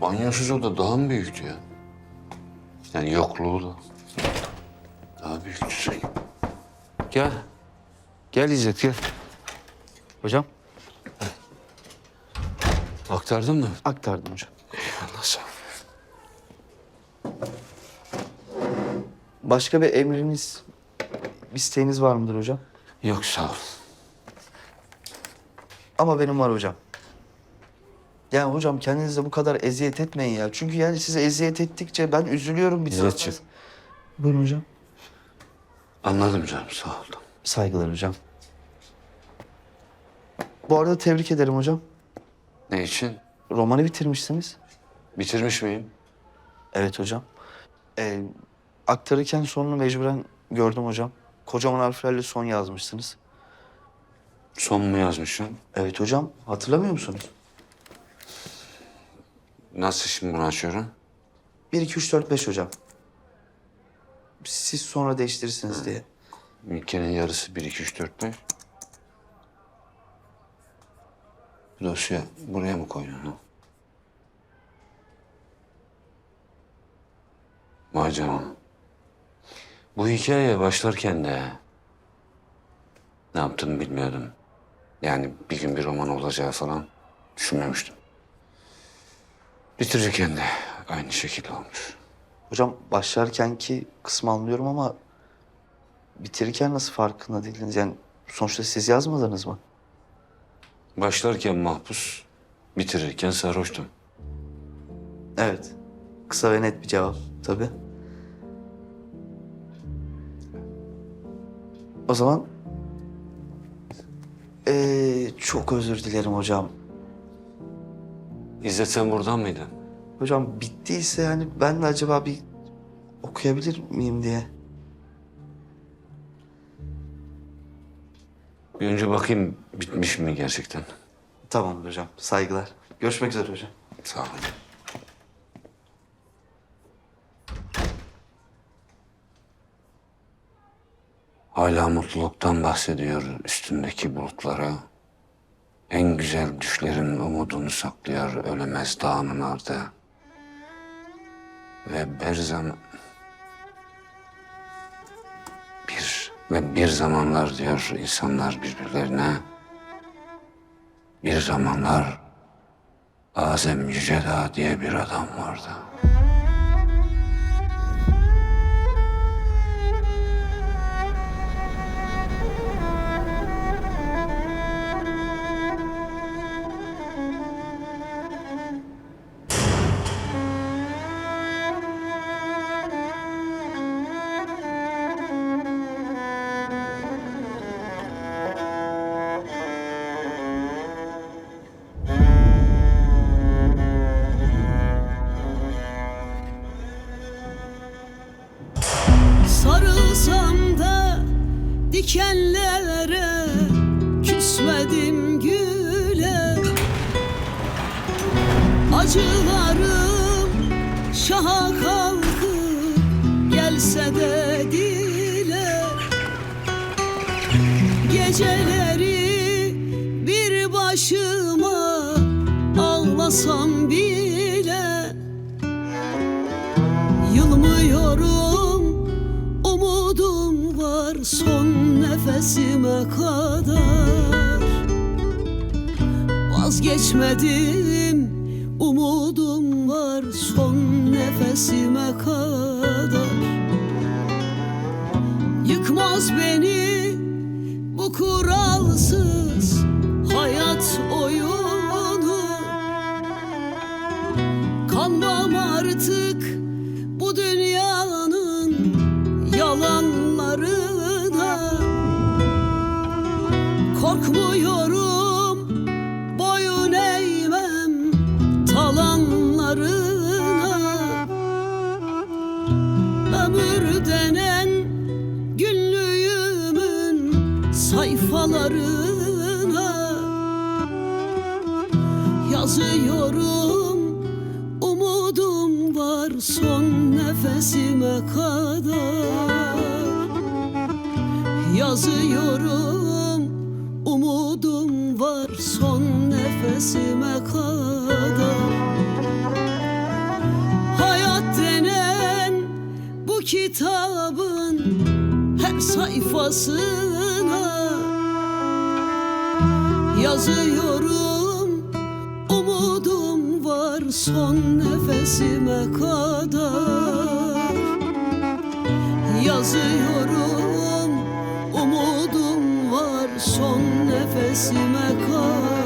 banyosuz oda daha mı büyüktü ya? Yani yokluğu da daha büyüktü sanki. Gel. Gel İzzet gel. Hocam Aktardın mı? aktardım hocam. Eyvallah sağ ol. Başka bir emriniz, isteğiniz var mıdır hocam? Yok sağ ol. Ama benim var hocam. Yani hocam kendinize bu kadar eziyet etmeyin ya. Çünkü yani size eziyet ettikçe ben üzülüyorum bir İzzetciğim. taraftan. Buyurun hocam. Anladım canım sağ ol. Saygılar hocam. Bu arada tebrik ederim hocam. Ne için? Romanı bitirmişsiniz. Bitirmiş miyim? Evet hocam. Ee, aktarırken sonunu mecburen gördüm hocam. Kocaman harflerle son yazmışsınız. Son mu yazmışım? Evet hocam. Hatırlamıyor musunuz? Nasıl şimdi bunu açıyorum? 1, 2, 3, 4, 5 hocam. Siz sonra değiştirirsiniz diye. Ülkenin yarısı 1, 2, 3, 4, 5. Dosya buraya mı koydun? Ha? Vay canına. Bu hikayeye başlarken de ne yaptığımı bilmiyordum. Yani bir gün bir roman olacağı falan düşünmemiştim. Bitirirken de aynı şekilde olmuş. Hocam başlarkenki kısmı anlıyorum ama bitirirken nasıl farkında değildiniz? Yani sonuçta siz yazmadınız mı? Başlarken mahpus, bitirirken sarhoştum. Evet. Kısa ve net bir cevap tabii. O zaman ee, çok özür dilerim hocam. İzzet sen buradan mıydın? Hocam bittiyse yani ben de acaba bir okuyabilir miyim diye. Bir önce bakayım bitmiş mi gerçekten? Tamamdır hocam. Saygılar. Görüşmek üzere hocam. Sağ olun. Hala mutluluktan bahsediyor üstündeki bulutlara. En güzel düşlerin umudunu saklıyor ölemez dağının ardı. Ve bir zaman... Bir ve bir zamanlar diyor insanlar birbirlerine. Bir zamanlar Azem Yüceda diye bir adam vardı. Sarılsam da dikenlere küsmedim güle. Acılarım şaha kalkıp gelse de dile. Geceleri bir başıma ağlasam bile son nefesime kadar. Vazgeçmedim umudum var son nefesime kadar. Yıkmaz beni bu kuralsız sayfalarına Yazıyorum. Umudum var son nefesime kadar. Yazıyorum. Umudum var son nefesime kadar. Hayat denen bu kitabın her sayfası Yazıyorum umudum var son nefesime kadar. Yazıyorum umudum var son nefesime kadar